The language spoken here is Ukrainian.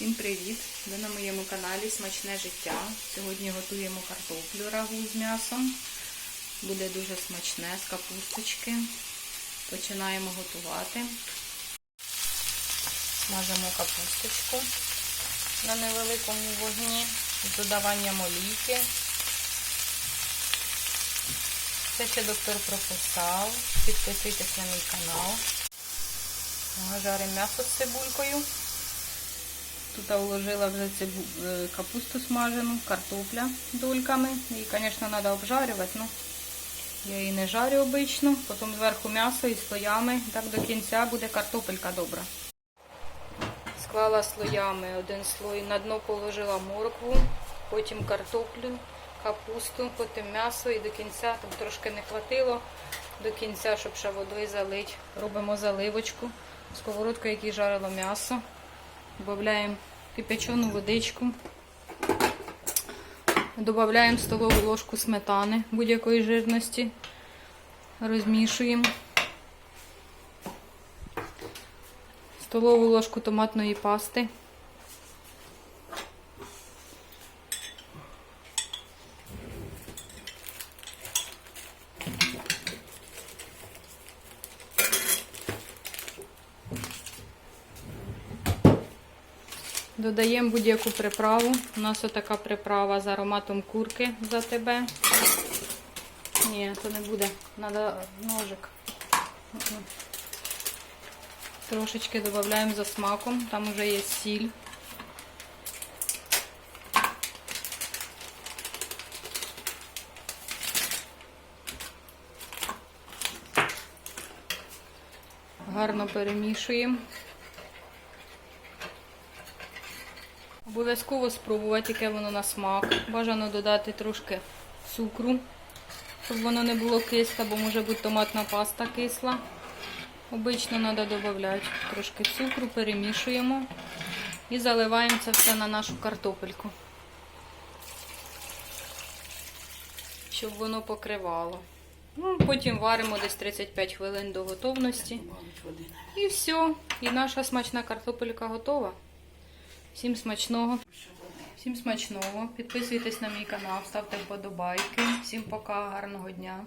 Всім привіт! Ви на моєму каналі Смачне життя. Сьогодні готуємо картоплю рагу з м'ясом. Буде дуже смачне з капусточки. Починаємо готувати. Смажимо капусточку на невеликому вогні з додаванням олійки. Це ще доктор прописав. Підписуйтесь на мій канал. Жаримо м'ясо з цибулькою. Тут уложила вже цибу... е, капусту смажену, картопля дольками. Її, звісно, треба обжарювати, але я її не жарю обично. Потім зверху м'ясо і слоями. Так до кінця буде картопелька добра. Склала слоями один слой, на дно положила моркву, потім картоплю, капусту, потім м'ясо і до кінця, там трошки не хватило, до кінця, щоб ще водою залити. Робимо заливочку, сковородку, якій жарило м'ясо. Додаємо кипячену водичку. Додаємо столову ложку сметани будь-якої жирності. Розмішуємо. Столову ложку томатної пасти. Додаємо будь-яку приправу. У нас отака приправа з ароматом курки за тебе. Ні, то не буде. Треба ножик. Трошечки додаємо за смаком. Там вже є сіль. Гарно перемішуємо. Обов'язково спробувати, яке воно на смак. Бажано додати трошки цукру, щоб воно не було кисле, бо може бути томатна паста кисла. Обично треба додати трошки цукру, перемішуємо і заливаємо це все на нашу картопельку, щоб воно покривало. Ну, Потім варимо десь 35 хвилин до готовності. І все. І наша смачна картопелька готова. Всім смачного. Всім смачного. Підписуйтесь на мій канал, ставте вподобайки. Всім пока, гарного дня.